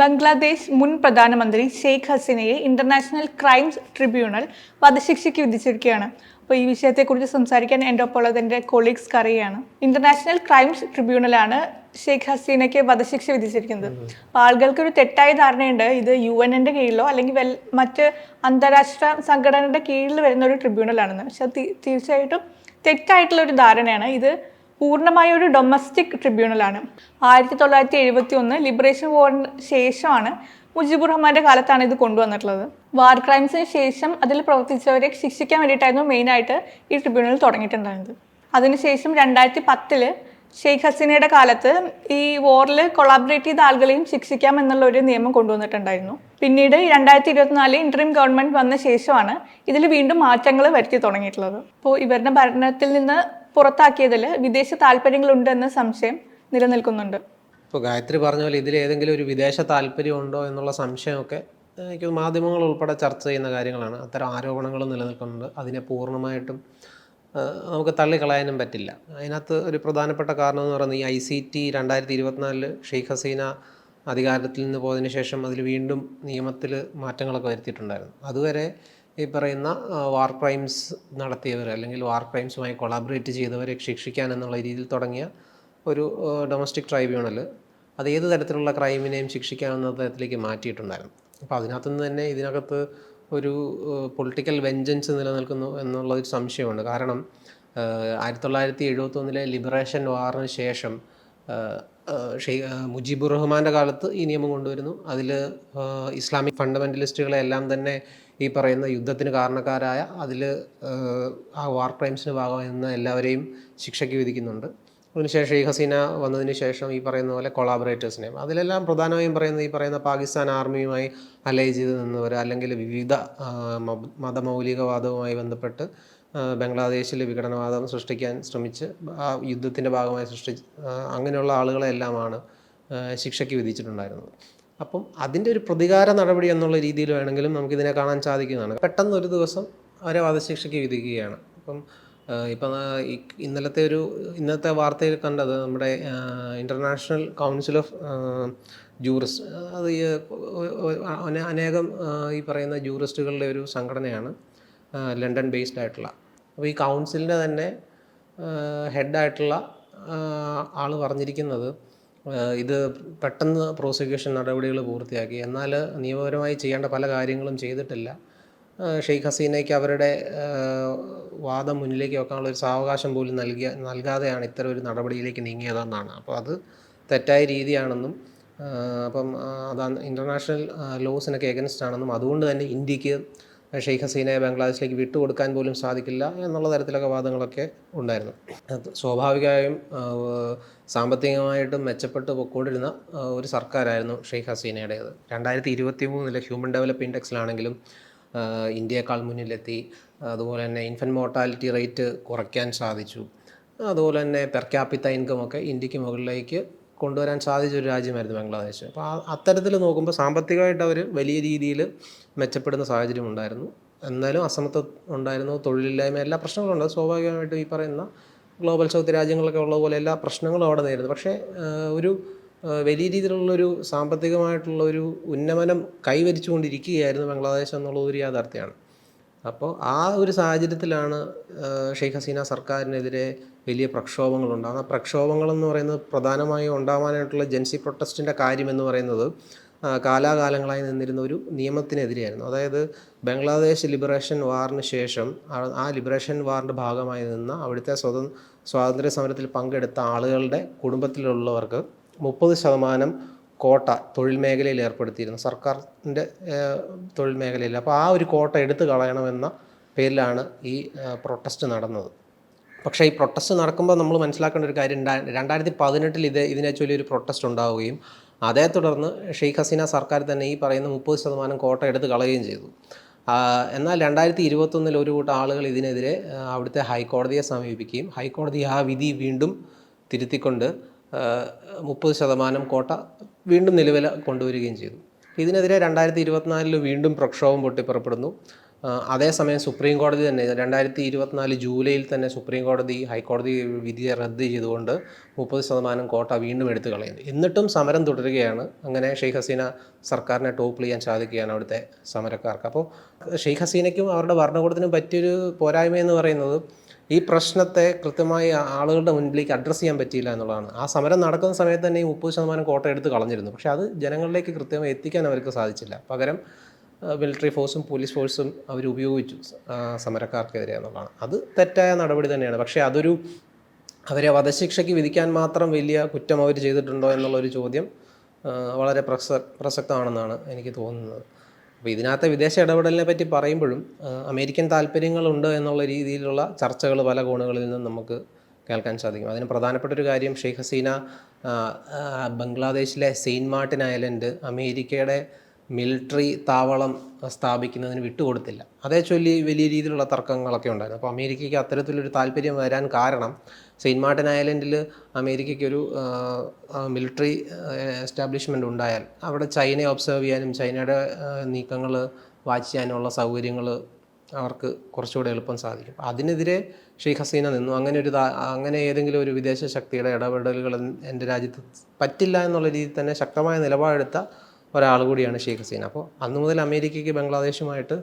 ബംഗ്ലാദേശ് മുൻ പ്രധാനമന്ത്രി ഷെയ്ഖ് ഹസീനയെ ഇന്റർനാഷണൽ ക്രൈംസ് ട്രിബ്യൂണൽ വധശിക്ഷയ്ക്ക് വിധിച്ചിരിക്കുകയാണ്. അപ്പോൾ ഈ വിഷയത്തെക്കുറിച്ച് സംസാരിക്കാൻ എന്റെ ഒപ്പമുള്ളത് എന്റെ കൊളീഗ്സ് കറിയാണ്. ഇന്റർനാഷണൽ ക്രൈംസ് ട്രിബ്യൂണലാണ് ഷെയ്ഖ് ഹസീനയ്ക്ക് വധശിക്ഷ വിധിച്ചിരിക്കുന്നത്. അപ്പോൾ ആളുകൾക്ക് ഒരു തെറ്റായ ധാരണയുണ്ട്. ഇത് യു എന്റെ കീഴിലോ അല്ലെങ്കിൽ വെൽ മറ്റ് അന്താരാഷ്ട്ര സംഘടനയുടെ കീഴിൽ വരുന്ന ഒരു ട്രിബ്യൂണലാണെന്ന് പക്ഷെ തീർച്ചയായിട്ടും തെറ്റായിട്ടുള്ള ഒരു ധാരണയാണ്. ഇത് പൂർണമായ ഒരു ഡൊമസ്റ്റിക് ട്രിബ്യൂണലാണ് ആയിരത്തി തൊള്ളായിരത്തി എഴുപത്തി ഒന്ന് ലിബറേഷൻ വാറിന് ശേഷമാണ് മുജിബുർ റഹ്മാന്റെ കാലത്താണ് ഇത് കൊണ്ടുവന്നിട്ടുള്ളത്. വാർ ക്രൈംസിന് ശേഷം അതിൽ പ്രവർത്തിച്ചവരെ ശിക്ഷിക്കാൻ വേണ്ടിയിട്ടായിരുന്നു മെയിനായിട്ട് ഈ ട്രിബ്യൂണൽ തുടങ്ങിയിട്ടുണ്ടായിരുന്നത്. അതിനുശേഷം രണ്ടായിരത്തി പത്തിൽ ഷെയ്ഖ് ഹസീനയുടെ കാലത്ത് ഈ വോറിൽ കൊളാബറേറ്റ് ചെയ്ത ആളുകളെയും ശിക്ഷിക്കാം എന്നുള്ള ഒരു നിയമം കൊണ്ടുവന്നിട്ടുണ്ടായിരുന്നു. പിന്നീട് രണ്ടായിരത്തി ഇരുപത്തിനാല് ഇന്റർം ഗവൺമെന്റ് വന്ന ശേഷമാണ് ഇതിൽ വീണ്ടും മാറ്റങ്ങൾ വരുത്തി തുടങ്ങിയിട്ടുള്ളത്. അപ്പോൾ ഇവരുടെ ഭരണത്തിൽ നിന്ന് പുറത്താക്കിയതിൽ വിദേശ താല്പര്യങ്ങളുണ്ട് എന്ന സംശയം നിലനിൽക്കുന്നുണ്ട്. ഇപ്പോൾ ഗായത്രി പറഞ്ഞ പോലെ ഇതിൽ ഏതെങ്കിലും ഒരു വിദേശ താല്പര്യമുണ്ടോ എന്നുള്ള സംശയമൊക്കെ എനിക്ക് മാധ്യമങ്ങൾ ഉൾപ്പെടെ ചർച്ച ചെയ്യുന്ന കാര്യങ്ങളാണ്. അത്തരം ആരോപണങ്ങൾ നിലനിൽക്കുന്നുണ്ട്. അതിനെ പൂർണമായിട്ടും നമുക്ക് തള്ളിക്കളയാനും പറ്റില്ല. അതിനകത്ത് ഒരു പ്രധാനപ്പെട്ട കാരണം എന്ന് പറയുന്നത് ഈ ഐ സി ടി രണ്ടായിരത്തി ഇരുപത്തിനാലിൽ ഷെയ്ഖ് ഹസീന അധികാരത്തിൽ നിന്ന് പോയതിന് ശേഷം അതിൽ വീണ്ടും നിയമത്തിൽ മാറ്റങ്ങളൊക്കെ വരുത്തിയിട്ടുണ്ടായിരുന്നു. അതുവരെ ഈ പറയുന്ന വാർ ക്രൈംസ് നടത്തിയവർ അല്ലെങ്കിൽ വാർ ക്രൈംസുമായി കൊളാബറേറ്റ് ചെയ്തവരെ ശിക്ഷിക്കാൻ എന്നുള്ള രീതിയിൽ തുടങ്ങിയ ഒരു ഡൊമസ്റ്റിക് ട്രൈബ്യൂണൽ അത് ഏത് തരത്തിലുള്ള ക്രൈമിനെയും ശിക്ഷിക്കാവുന്ന തരത്തിലേക്ക് മാറ്റിയിട്ടുണ്ടായിരുന്നു. അപ്പോൾ അതിനകത്തുനിന്ന് തന്നെ ഇതിനകത്ത് ഒരു പൊളിറ്റിക്കൽ വെഞ്ചൻസ് നിലനിൽക്കുന്നു എന്നുള്ളൊരു സംശയമുണ്ട്. കാരണം ആയിരത്തി തൊള്ളായിരത്തി എഴുപത്തൊന്നിലെ ലിബറേഷൻ വാറിന് ശേഷം ഷെയ് മുജീബുർ റഹ്മാന്റെ കാലത്ത് ഈ നിയമം കൊണ്ടുവരുന്നു. അതിൽ ഇസ്ലാമിക് ഫണ്ടമെന്റലിസ്റ്റുകളെ എല്ലാം തന്നെ ഈ പറയുന്ന യുദ്ധത്തിന് കാരണക്കാരായ അതിൽ ആ വാർ ക്രൈംസിന് ഭാഗമായിരുന്ന എല്ലാവരെയും ശിക്ഷയ്ക്ക് വിധിക്കുന്നുണ്ട്. അതിനുശേഷം ഈ ഹസീന വന്നതിന് ശേഷം ഈ പറയുന്ന പോലെ കൊളാബറേറ്റേഴ്സിനെയും അതിലെല്ലാം പ്രധാനമായും പറയുന്നത് ഈ പറയുന്ന പാകിസ്ഥാൻ ആർമിയുമായി അലൈ ചെയ്ത് നിന്നവർ അല്ലെങ്കിൽ വിവിധ മതമൗലികവാദവുമായി ബന്ധപ്പെട്ട് ബംഗ്ലാദേശിൽ വിഘടനവാദം സൃഷ്ടിക്കാൻ ശ്രമിച്ച് ആ യുദ്ധത്തിന്റെ ഭാഗമായി സൃഷ്ടിച്ച് അങ്ങനെയുള്ള ആളുകളെല്ലാമാണ് ശിക്ഷയ്ക്ക് വിധിച്ചിട്ടുണ്ടായിരുന്നത്. അപ്പം അതിന്റെ ഒരു പ്രതികാര നടപടി എന്നുള്ള രീതിയിൽ വേണമെങ്കിലും നമുക്കിതിനെ കാണാൻ സാധിക്കുന്നതാണ്. പെട്ടെന്ന് ഒരു ദിവസം അവരെ വധശിക്ഷയ്ക്ക് വിധിക്കുകയാണ്. അപ്പം ഇപ്പം ഇന്നലത്തെ ഒരു ഇന്നത്തെ വാർത്തയിൽ കണ്ടത് നമ്മുടെ ഇന്റർനാഷണൽ കൗൺസിൽ ഓഫ് ജൂറിസ്റ്റ് അത് ഈ അനേകം ഈ പറയുന്ന ജൂറിസ്റ്റുകളുടെ ഒരു സംഘടനയാണ് ലണ്ടൻ ബേസ്ഡ് ആയിട്ടുള്ള. അപ്പോൾ ഈ കൗൺസിലിന്റെ തന്നെ ഹെഡായിട്ടുള്ള ആൾ പറഞ്ഞിരിക്കുന്നത് ഇത് പെട്ടെന്ന് പ്രോസിക്യൂഷൻ നടപടികൾ പൂർത്തിയാക്കി. എന്നാൽ നിയമപരമായി ചെയ്യേണ്ട പല കാര്യങ്ങളും ചെയ്തിട്ടില്ല. ഷെയ്ഖ് ഹസീനയ്ക്ക് അവരുടെ വാദം മുന്നിലേക്ക് വെക്കാനുള്ള ഒരു സാവകാശം പോലും നൽകിയ നൽകാതെയാണ് ഇത്തരം ഒരു നടപടിയിലേക്ക് നീങ്ങിയതെന്നാണ്. അപ്പോൾ അത് തെറ്റായ രീതിയാണെന്നും അപ്പം അതാണ് ഇന്റർനാഷണൽ ലോസിനൊക്കെ എഗൻസ്റ്റ് ആണെന്നും അതുകൊണ്ട് തന്നെ ഇന്ത്യയ്ക്ക് ഷെയ്ഖ് ഹസീനയെ ബംഗ്ലാദേശിലേക്ക് വിട്ടുകൊടുക്കാൻ പോലും സാധിക്കില്ല എന്നുള്ള തരത്തിലൊക്കെ വാദങ്ങളൊക്കെ ഉണ്ടായിരുന്നു. സ്വാഭാവികമായും സാമ്പത്തികമായിട്ടും മെച്ചപ്പെട്ട് പൊക്കോണ്ടിരുന്ന ഒരു സർക്കാരായിരുന്നു ഷെയ്ഖ് ഹസീനയുടേത്. രണ്ടായിരത്തി ഇരുപത്തി മൂന്നിലെ ഹ്യൂമൻ ഡെവലപ്പ് ഇൻഡെക്സിലാണെങ്കിലും ഇന്ത്യയെക്കാൾ മുന്നിലെത്തി. അതുപോലെ തന്നെ ഇൻഫന്റ് മോർട്ടാലിറ്റി റേറ്റ് കുറയ്ക്കാൻ സാധിച്ചു. അതുപോലെ തന്നെ പെർ ക്യാപിറ്റ ഇൻകം ഒക്കെ ഇന്ത്യയ്ക്ക് മുകളിലേക്ക് കൊണ്ടുവരാൻ സാധിച്ച ഒരു രാജ്യമായിരുന്നു ബംഗ്ലാദേശ്. അപ്പോൾ അത്തരത്തിൽ നോക്കുമ്പോൾ സാമ്പത്തികമായിട്ട് അവർ വലിയ രീതിയിൽ മെച്ചപ്പെടുന്ന സാഹചര്യം ഉണ്ടായിരുന്നു. എന്നാലും അസമത്വം ഉണ്ടായിരുന്നു തൊഴിലില്ലായ്മ എല്ലാ പ്രശ്നങ്ങളും ഉണ്ട് സ്വാഭാവികമായിട്ടും ഈ പറയുന്ന ഗ്ലോബൽ സൗത്ത് രാജ്യങ്ങളൊക്കെ ഉള്ള പോലെ എല്ലാ പ്രശ്നങ്ങളും അവിടെ നേരിടുന്നു. പക്ഷേ ഒരു വലിയ രീതിയിലുള്ളൊരു സാമ്പത്തികമായിട്ടുള്ള ഒരു ഉന്നമനം കൈവരിച്ചുകൊണ്ടിരിക്കുകയായിരുന്നു ബംഗ്ലാദേശ് എന്നുള്ളത് ഒരു യാഥാർത്ഥ്യമാണ്. അപ്പോൾ ആ ഒരു സാഹചര്യത്തിലാണ് ഷെയ്ഖ് ഹസീന സർക്കാരിനെതിരെ വലിയ പ്രക്ഷോഭങ്ങൾ ഉണ്ടാകുന്നത് ആ പ്രക്ഷോഭങ്ങളെന്ന് പറയുന്നത് പ്രധാനമായും ഉണ്ടാവാനായിട്ടുള്ള ജൻസി പ്രൊട്ടസ്റ്റിന്റെ കാര്യം എന്ന് പറയുന്നത് കാലാകാലങ്ങളായി നിന്നിരുന്ന ഒരു നിയമത്തിനെതിരെയായിരുന്നു. അതായത് ബംഗ്ലാദേശ് ലിബറേഷൻ വാറിന് ശേഷം ആ- ലിബറേഷൻ വാറിന്റെ ഭാഗമായി നിന്ന അവിടുത്തെ സ്വതന്ത്ര സ്വാതന്ത്ര്യ സമരത്തിൽ പങ്കെടുത്ത ആളുകളുടെ കുടുംബത്തിലുള്ളവർക്ക് മുപ്പത് ശതമാനം കോട്ട തൊഴിൽ മേഖലയിൽ ഏർപ്പെടുത്തിയിരുന്നു. സർക്കാരിന്റെ തൊഴിൽ മേഖലയിൽ. അപ്പോൾ ആ ഒരു കോട്ട എടുത്തു കളയണമെന്ന പേരിലാണ് ഈ പ്രൊട്ടസ്റ്റ് നടന്നത്. പക്ഷേ ഈ പ്രൊട്ടസ്റ്റ് നടക്കുമ്പോൾ നമ്മൾ മനസ്സിലാക്കേണ്ട ഒരു കാര്യം രണ്ടാ- രണ്ടായിരത്തി പതിനെട്ടിൽ ഇത് ഇതിനെ ചൊല്ലി ഒരു പ്രൊട്ടസ്റ്റ് ഉണ്ടാവുകയും അതേ തുടർന്ന് ഷെയ്ഖ് ഹസീന സർക്കാർ തന്നെ ഈ പറയുന്ന മുപ്പത് ശതമാനം കോട്ട എടുത്ത് കളയുകയും ചെയ്തു. എന്നാൽ രണ്ടായിരത്തി ഇരുപത്തൊന്നിൽ ഒരു കൂട്ടം ആളുകൾ ഇതിനെതിരെ അവിടുത്തെ ഹൈക്കോടതിയെ സമീപിക്കുകയും ഹൈക്കോടതി ആ വിധി വീണ്ടും തിരുത്തിക്കൊണ്ട് മുപ്പത് ശതമാനം കോട്ട വീണ്ടും നിലവിൽ കൊണ്ടുവരികയും ചെയ്തു. ഇതിനെതിരെ രണ്ടായിരത്തി ഇരുപത്തിനാലിൽ വീണ്ടും പ്രക്ഷോഭം പൊട്ടിപ്പുറപ്പെടുന്നു. അതേസമയം സുപ്രീം കോടതി തന്നെ രണ്ടായിരത്തി ഇരുപത്തിനാല് ജൂലൈയിൽ തന്നെ സുപ്രീം കോടതി ഹൈക്കോടതി വിധിയെ റദ്ദ് ചെയ്തുകൊണ്ട് മുപ്പത് ശതമാനം കോട്ട വീണ്ടും എടുത്തു കളയുന്നു. എന്നിട്ടും സമരം തുടരുകയാണ്. അങ്ങനെ ഷെയ്ഖ് ഹസീന സർക്കാരിനെ ടോപ്പ് ചെയ്യാൻ സാധിക്കുകയാണ് അവിടുത്തെ സമരക്കാർക്ക്. അപ്പോൾ ഷെയ്ഖ് ഹസീനയ്ക്കും അവരുടെ ഭരണകൂടത്തിനും പറ്റിയൊരു പോരായ്മ എന്ന് പറയുന്നത് ഈ പ്രശ്നത്തെ കൃത്യമായി ആളുകളുടെ മുന്നിലേക്ക് അഡ്രസ്സ് ചെയ്യാൻ പറ്റിയില്ല എന്നുള്ളതാണ്. ആ സമരം നടക്കുന്ന സമയത്ത് തന്നെ ഈ മുപ്പത് ശതമാനം കോട്ട എടുത്ത് കളഞ്ഞിരുന്നു. പക്ഷേ അത് ജനങ്ങളിലേക്ക് കൃത്യമായി എത്തിക്കാൻ അവർക്ക് സാധിച്ചില്ല. പകരം മിലിറ്ററി ഫോഴ്സും പോലീസ് ഫോഴ്സും അവർ ഉപയോഗിച്ചു സമരക്കാർക്കെതിരെ എന്നുള്ളതാണ്. അത് തെറ്റായ നടപടി തന്നെയാണ്. പക്ഷേ അതൊരു അവരെ വധശിക്ഷയ്ക്ക് വിധിക്കാൻ മാത്രം വലിയ കുറ്റം അവർ ചെയ്തിട്ടുണ്ടോ എന്നുള്ളൊരു ചോദ്യം വളരെ പ്രസ പ്രസക്തമാണെന്നാണ് എനിക്ക് തോന്നുന്നത്. അപ്പോൾ ഇതിനകത്തെ വിദേശ ഇടപെടലിനെ പറ്റി പറയുമ്പോഴും അമേരിക്കൻ താല്പര്യങ്ങളുണ്ട് എന്നുള്ള രീതിയിലുള്ള ചർച്ചകൾ പല കോണുകളിൽ നിന്നും നമുക്ക് കേൾക്കാൻ സാധിക്കും. അതിന് പ്രധാനപ്പെട്ട ഒരു കാര്യം ഷെയ്ഖ് ഹസീന ബംഗ്ലാദേശിലെ സെയിന്റ് മാർട്ടിൻ ഐലൻഡ് അമേരിക്കയുടെ മിലിറ്ററി താവളം സ്ഥാപിക്കുന്നതിന് വിട്ടുകൊടുത്തില്ല. അതേ ചൊല്ലി വലിയ രീതിയിലുള്ള തർക്കങ്ങളൊക്കെ ഉണ്ടായിരുന്നു. അപ്പോൾ അമേരിക്കയ്ക്ക് അത്തരത്തിലൊരു താല്പര്യം വരാൻ കാരണം സെയിന്റ് മാർട്ടിൻ ഐലൻഡിൽ അമേരിക്കയ്ക്കൊരു മിലിറ്ററി എസ്റ്റാബ്ലിഷ്മെന്റ് ഉണ്ടായാൽ അവിടെ ചൈനയെ ഒബ്സർവ് ചെയ്യാനും ചൈനയുടെ നീക്കങ്ങൾ വാച്ച് ചെയ്യാനുള്ള സൗകര്യങ്ങൾ അവർക്ക് കുറച്ചുകൂടെ എളുപ്പം സാധിക്കും. അതിനെതിരെ ഷെയ്ഖ് ഹസീന നിന്നു. അങ്ങനെ ഒരു അങ്ങനെ ഏതെങ്കിലും ഒരു വിദേശ ശക്തിയുടെ ഇടപെടലുകൾ എന്റെ രാജ്യത്ത് പറ്റില്ല എന്നുള്ള രീതിയിൽ തന്നെ ശക്തമായ നിലപാടെടുത്ത ഒരാൾ കൂടിയാണ് ഷെയ്ഖ് ഹസീന. അപ്പോൾ അന്നു മുതൽ അമേരിക്കയ്ക്ക് ബംഗ്ലാദേശുമായിട്ട്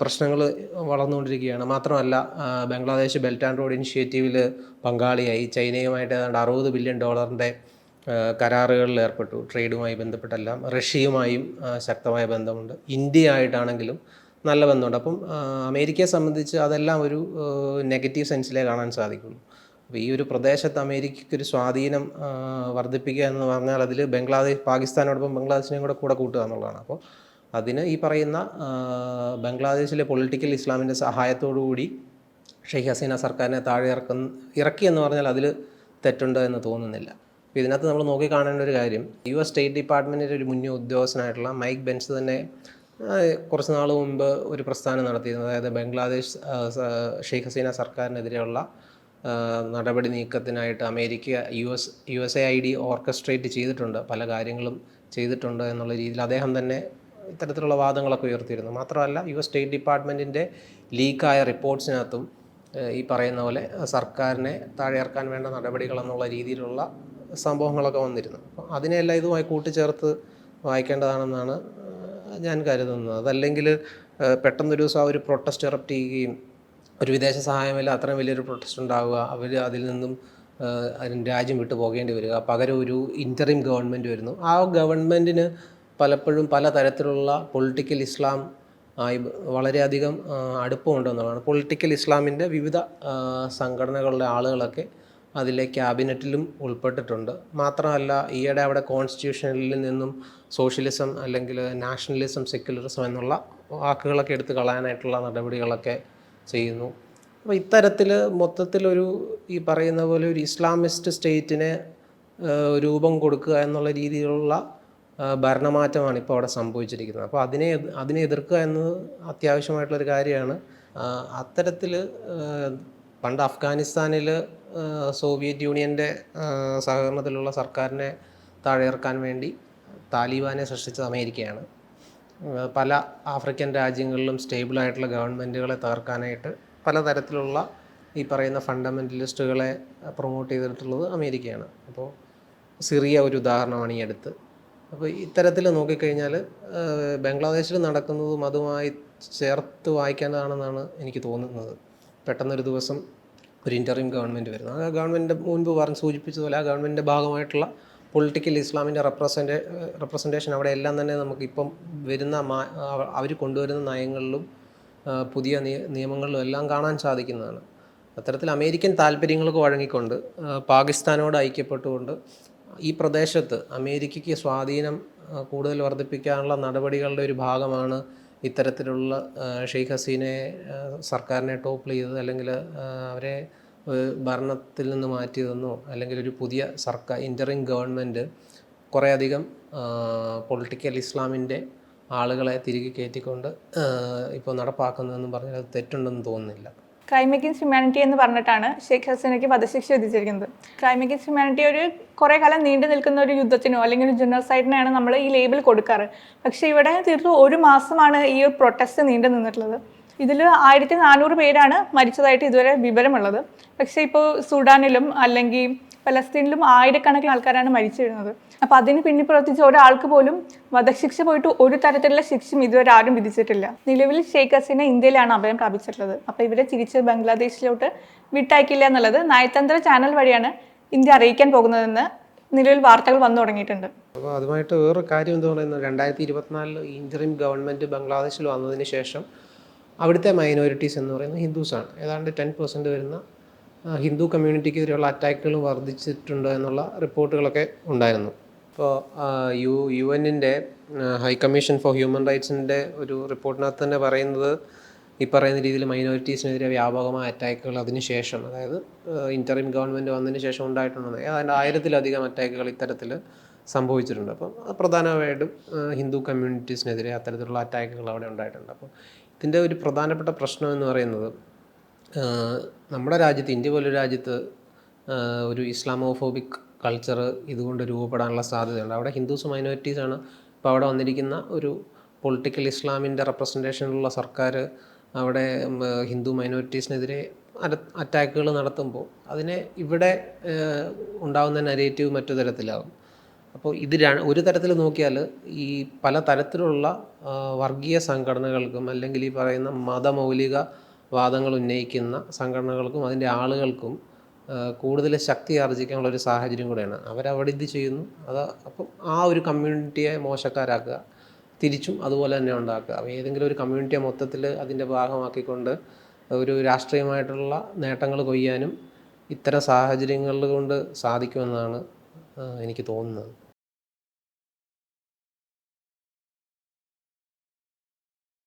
പ്രശ്നങ്ങൾ വളർന്നുകൊണ്ടിരിക്കുകയാണ്. മാത്രമല്ല ബംഗ്ലാദേശ് ബെൽറ്റ് ആൻഡ് റോഡ് ഇനിഷ്യേറ്റീവിൽ പങ്കാളിയായി. ചൈനയുമായിട്ട് ഏതാണ്ട് അറുപത് ബില്യൺ ഡോളറിന്റെ കരാറുകളിൽ ഏർപ്പെട്ടു. ട്രേഡുമായി ബന്ധപ്പെട്ടെല്ലാം റഷ്യയുമായും ശക്തമായ ബന്ധമുണ്ട്. ഇന്ത്യയായിട്ടാണെങ്കിലും നല്ല ബന്ധമുണ്ട്. അപ്പം അമേരിക്കയെ സംബന്ധിച്ച് അതെല്ലാം ഒരു നെഗറ്റീവ് സെൻസിലേ കാണാൻ സാധിക്കുള്ളൂ. അപ്പോൾ ഈ ഒരു പ്രദേശത്ത് അമേരിക്കയ്ക്കൊരു സ്വാധീനം വർദ്ധിപ്പിക്കുക എന്ന് പറഞ്ഞാൽ അതിൽ ബംഗ്ലാദേശ് പാകിസ്ഥാനോടൊപ്പം ബംഗ്ലാദേശിനെയും കൂടെ കൂടെ കൂട്ടുക എന്നുള്ളതാണ്. അപ്പോൾ അതിന് ഈ പറയുന്ന ബംഗ്ലാദേശിലെ പൊളിറ്റിക്കൽ ഇസ്ലാമിന്റെ കൂടി ഷെയ്ഖ് ഹസീന സർക്കാരിനെ താഴെ ഇറക്കുന്ന ഇറക്കി എന്ന് പറഞ്ഞാൽ അതിൽ തെറ്റുണ്ട് എന്ന് തോന്നുന്നില്ല. അപ്പോൾ ഇതിനകത്ത് നമ്മൾ നോക്കി കാണേണ്ട ഒരു കാര്യം യു എസ് സ്റ്റേറ്റ് ഡിപ്പാർട്ട്മെന്റിന്റെ ഒരു മുന്നേ ഉദ്യോഗസ്ഥനായിട്ടുള്ള മൈക്ക് ബെൻസ് തന്നെ കുറച്ച് നാൾ മുമ്പ് ഒരു പ്രസ്ഥാനം നടത്തിയിരുന്നു. അതായത് ബംഗ്ലാദേശ് ഷെയ്ഖ് ഹസീന സർക്കാരിനെതിരെയുള്ള നടപടി നീക്കത്തിനായിട്ട് America U S U S A I D orchestrate ചെയ്തിട്ടുണ്ട്. പല കാര്യങ്ങളും ചെയ്തിട്ടുണ്ട് എന്നുള്ള രീതിയിൽ അദ്ദേഹം തന്നെ ഇത്തരത്തിലുള്ള വാദങ്ങളൊക്കെ ഉയർത്തിയിരുന്നു. മാത്രമല്ല യു എസ് സ്റ്റേറ്റ് ഡിപ്പാർട്ട്മെന്റിന്റെ ലീക്കായ റിപ്പോർട്ട്സിനകത്തും ഈ പറയുന്ന പോലെ സർക്കാരിനെ താഴെ ഇറക്കാൻ വേണ്ട നടപടികൾ എന്നുള്ള രീതിയിലുള്ള സംഭവങ്ങളൊക്കെ വന്നിരുന്നു. അപ്പോൾ അതിനെല്ലാം ഇതുമായി കൂട്ടിച്ചേർത്ത് വായിക്കേണ്ടതാണെന്നാണ് ഞാൻ കരുതുന്നത്. അതല്ലെങ്കിൽ പെട്ടെന്നൊരു ദിവസം ആ ഒരു പ്രൊട്ടസ്റ്റ് ഇറപ്റ്റ് ചെയ്യുകയും ഒരു വിദേശ സഹായമില്ല അത്രയും വലിയൊരു പ്രൊട്ടസ്റ്റ് ഉണ്ടാവുക അവർ അതിൽ നിന്നും രാജ്യം വിട്ടു പോകേണ്ടി വരിക. പകരം ഒരു ഇന്ററിം ഗവൺമെന്റ് വരുന്നു. ആ ഗവൺമെന്റിന് പലപ്പോഴും പല തരത്തിലുള്ള പൊളിറ്റിക്കൽ ഇസ്ലാം ആയി വളരെയധികം അടുപ്പമുണ്ടെന്നുള്ളതാണ് പൊളിറ്റിക്കൽ ഇസ്ലാമിന്റെ വിവിധ സംഘടനകളുടെ ആളുകളൊക്കെ അതിലെ ക്യാബിനറ്റിലും ഉൾപ്പെട്ടിട്ടുണ്ട്. മാത്രമല്ല ഈയിടെ അവിടെ കോൺസ്റ്റിറ്റ്യൂഷനിൽ നിന്നും സോഷ്യലിസം അല്ലെങ്കിൽ നാഷണലിസം സെക്യുലറിസം എന്നുള്ള വാക്കുകളൊക്കെ എടുത്ത് കളയാനായിട്ടുള്ള നടപടികളൊക്കെ ചെയ്യുന്നു. അപ്പോൾ ഇത്തരത്തിൽ മൊത്തത്തിലൊരു ഈ പറയുന്ന പോലെ ഒരു ഇസ്ലാമിസ്റ്റ് സ്റ്റേറ്റിനെ രൂപം കൊടുക്കുക എന്നുള്ള രീതിയിലുള്ള ഭരണമാറ്റമാണ് ഇപ്പോൾ അവിടെ സംഭവിച്ചിരിക്കുന്നത്. അപ്പോൾ അതിനെ അതിനെ എതിർക്കുക എന്നത് അത്യാവശ്യമായിട്ടുള്ളൊരു കാര്യമാണ്. അത്തരത്തിൽ പണ്ട് അഫ്ഗാനിസ്ഥാനിൽ സോവിയറ്റ് യൂണിയന്റെ സഹകരണത്തിലുള്ള സർക്കാരിനെ താഴെ ഇറക്കാൻ വേണ്ടി താലിബാനെ സൃഷ്ടിച്ചത് അമേരിക്കയാണ്. പല ആഫ്രിക്കൻ രാജ്യങ്ങളിലും സ്റ്റേബിളായിട്ടുള്ള ഗവൺമെന്റുകളെ തകർക്കാനായിട്ട് പലതരത്തിലുള്ള ഈ പറയുന്ന ഫണ്ടമെന്റലിസ്റ്റുകളെ പ്രൊമോട്ട് ചെയ്തിട്ടുള്ളത് അമേരിക്കയാണ്. അപ്പോൾ സിറിയ ഒരു ഉദാഹരണമാണ് ഈ അടുത്ത്. അപ്പോൾ ഇത്തരത്തിൽ നോക്കിക്കഴിഞ്ഞാൽ ബംഗ്ലാദേശിൽ നടക്കുന്നതും അതുമായി ചേർത്ത് വായിക്കേണ്ടതാണെന്നാണ് എനിക്ക് തോന്നുന്നത്. പെട്ടെന്നൊരു ദിവസം ഒരു ഇന്റർവ്യൂ ഗവൺമെന്റ് വരുന്നു. ആ ഗവൺമെന്റ് മുൻപ് പറഞ്ഞ് സൂചിപ്പിച്ചതുപോലെ ആ ഗവൺമെന്റിന്റെ ഭാഗമായിട്ടുള്ള പൊളിറ്റിക്കൽ ഇസ്ലാമിന്റെ റെപ്രസെന്റേ റെപ്രസെന്റേഷൻ അവിടെ എല്ലാം തന്നെ നമുക്കിപ്പം വരുന്ന അവർ കൊണ്ടുവരുന്ന നയങ്ങളിലും പുതിയ നിയമങ്ങളിലും എല്ലാം കാണാൻ സാധിക്കുന്നതാണ്. അത്തരത്തിൽ അമേരിക്കൻ താല്പര്യങ്ങൾക്ക് വഴങ്ങിക്കൊണ്ട് പാകിസ്ഥാനോട് ഐക്യപ്പെട്ടുകൊണ്ട് ഈ പ്രദേശത്ത് അമേരിക്കയ്ക്ക് സ്വാധീനം കൂടുതൽ വർദ്ധിപ്പിക്കാനുള്ള നടപടികളുടെ ഒരു ഭാഗമാണ് ഇത്തരത്തിലുള്ള ഷെയ്ഖ് ഹസീനെ സർക്കാരിനെ ടോപ്പ് ചെയ്തത് അല്ലെങ്കിൽ അവരെ ഭരണത്തിൽ നിന്ന് മാറ്റിയതെന്നോ അല്ലെങ്കിൽ ഒരു പുതിയ സർക്കാർ ഇന്ററിം ഗവൺമെന്റ് കുറേയധികം പൊളിറ്റിക്കൽ ഇസ്ലാമിന്റെ ആളുകളെ തിരികെ കയറ്റിക്കൊണ്ട് ഇപ്പോൾ നടപ്പാക്കുന്നതെന്ന് പറഞ്ഞാൽ അത് തെറ്റുണ്ടെന്ന് തോന്നുന്നില്ല. ക്രൈം അഗേൻസ്റ്റ് ഹ്യൂമാനിറ്റി എന്ന് പറഞ്ഞിട്ടാണ് ഷെയ്ഖ് ഹസീനയ്ക്ക് വധശിക്ഷ വിധിച്ചിരിക്കുന്നത്. ക്രൈം അഗേൻസ്റ്റ് ഹ്യൂമാനിറ്റി ഒരു കുറേ കാലം നീണ്ടു നിൽക്കുന്ന ഒരു യുദ്ധത്തിനോ അല്ലെങ്കിൽ ഒരു ജനോസൈഡിനെയാണ് നമ്മൾ ഈ ലേബിൾ കൊടുക്കാറ്. പക്ഷേ ഇവിടെ തീർത്തും ഒരു മാസമാണ് ഈ ഒരു പ്രൊട്ടസ്റ്റ് നീണ്ടു നിന്നിട്ടുള്ളത് ഇതിൽ ആയിരത്തി നാനൂറ് പേരാണ് മരിച്ചതായിട്ട് ഇതുവരെ വിവരമുള്ളത്. പക്ഷേ ഇപ്പോൾ സുഡാനിലും അല്ലെങ്കിൽ പലസ്തീനിലും ആയിരക്കണക്കിന് ആൾക്കാരാണ് മരിച്ചു വീഴുന്നത് അപ്പോൾ അതിന് പിന്നിൽ പ്രവർത്തിച്ച ഒരാൾക്ക് പോലും വധശിക്ഷ പോയിട്ട് ഒരു തരത്തിലുള്ള ശിക്ഷയും ഇതുവരെ ആരും വിധിച്ചിട്ടില്ല. നിലവിൽ ഷെയ്ഖ് ഹസീന ഇന്ത്യയിലാണ് അഭയം പ്രാപിച്ചിട്ടുള്ളത് അപ്പോൾ ഇവരെ തിരിച്ച് ബംഗ്ലാദേശിലോട്ട് വിട്ടയക്കില്ല എന്നുള്ളത് നയതന്ത്ര ചാനൽ വഴിയാണ് ഇന്ത്യ അറിയിക്കാൻ പോകുന്നതെന്ന് നിലവിൽ വാർത്തകൾ വന്നു തുടങ്ങിയിട്ടുണ്ട്. അപ്പോൾ അതുമായിട്ട് വേറൊരു കാര്യം എന്ന് പറയുന്നത് രണ്ടായിരത്തി ഇരുപത്തിനാലിൽ ഇന്ത്യൻ ഗവൺമെന്റ് ബംഗ്ലാദേശിൽ വന്നതിന് ശേഷം അവിടുത്തെ മൈനോറിറ്റീസ് എന്ന് പറയുന്നത് ഹിന്ദുസാണ്. ഏതാണ്ട് ടെൻ പെർസെന്റ് വരുന്ന ഹിന്ദു കമ്മ്യൂണിറ്റിക്കെതിരെയുള്ള അറ്റാക്കുകൾ വർദ്ധിച്ചിട്ടുണ്ട് എന്നുള്ള റിപ്പോർട്ടുകളൊക്കെ ഉണ്ടായിരുന്നു. ഇപ്പോൾ യു യു എന്നിന്റെ ഹൈ കമ്മീഷൻ ഫോർ ഹ്യൂമൻ റൈറ്റ്സിന്റെ ഒരു റിപ്പോർട്ടിനകത്ത് തന്നെ പറയുന്നത് ഈ പറയുന്ന രീതിയിൽ മൈനോറിറ്റീസിനെതിരെ വ്യാപകമായ അറ്റാക്കുകൾ അതിനുശേഷം അതായത് ഇന്ററിം ഗവൺമെന്റ് വന്നതിന് ശേഷം ഉണ്ടായിട്ടുണ്ട്. ഏതാണ്ട് ആയിരത്തിലധികം അറ്റാക്കുകൾ ഇത്തരത്തിൽ സംഭവിച്ചിട്ടുണ്ട്. അപ്പം പ്രധാനമായിട്ടും ഹിന്ദു കമ്മ്യൂണിറ്റീസിനെതിരെ അത്തരത്തിലുള്ള അറ്റാക്കുകൾ അവിടെ ഉണ്ടായിട്ടുണ്ട്. അപ്പം ഇതിന്റെ ഒരു പ്രധാനപ്പെട്ട പ്രശ്നം എന്ന് പറയുന്നത് നമ്മുടെ രാജ്യത്ത് ഇന്ത്യ പോലൊരു രാജ്യത്ത് ഒരു ഇസ്ലാമോഫോബിക് കൾച്ചർ ഇതുകൊണ്ട് രൂപപ്പെടാനുള്ള സാധ്യതയുണ്ട്. അവിടെ ഹിന്ദുസ് മൈനോറിറ്റീസാണ് ഇപ്പോൾ അവിടെ വന്നിരിക്കുന്ന ഒരു പൊളിറ്റിക്കൽ ഇസ്ലാമിന്റെ റെപ്രസെന്റേഷനിലുള്ള സർക്കാർ അവിടെ ഹിന്ദു മൈനോറിറ്റീസിനെതിരെ അറ്റാക്കുകൾ നടത്തുമ്പോൾ അതിനെ ഇവിടെ ഉണ്ടാകുന്ന നരേറ്റീവ് മറ്റു തരത്തിലാകും അപ്പോൾ ഇത് ഒരു തരത്തിൽ നോക്കിയാൽ ഈ പല തരത്തിലുള്ള വർഗീയ സംഘടനകൾക്കും അല്ലെങ്കിൽ ഈ പറയുന്ന മതമൗലിക വാദങ്ങൾ ഉന്നയിക്കുന്ന സംഘടനകൾക്കും അതിന്റെ ആളുകൾക്കും കൂടുതൽ ശക്തി ആർജിക്കാനുള്ള ഒരു സാഹചര്യം കൂടെയാണ്. അവരവിടെ ഇത് ചെയ്യുന്നു? അത് അപ്പം ആ ഒരു കമ്മ്യൂണിറ്റിയെ മോശക്കാരാക്കുക തിരിച്ചും അതുപോലെ തന്നെ ഉണ്ടാക്കുക. അപ്പോൾ ഏതെങ്കിലും ഒരു കമ്മ്യൂണിറ്റിയെ മൊത്തത്തിൽ അതിന്റെ ഭാഗമാക്കിക്കൊണ്ട് ഒരു രാഷ്ട്രീയമായിട്ടുള്ള നേട്ടങ്ങൾ കൊയ്യാനും ഇത്തരം സാഹചര്യങ്ങൾ കൊണ്ട് സാധിക്കുമെന്നാണ് എനിക്ക് തോന്നുന്നത്.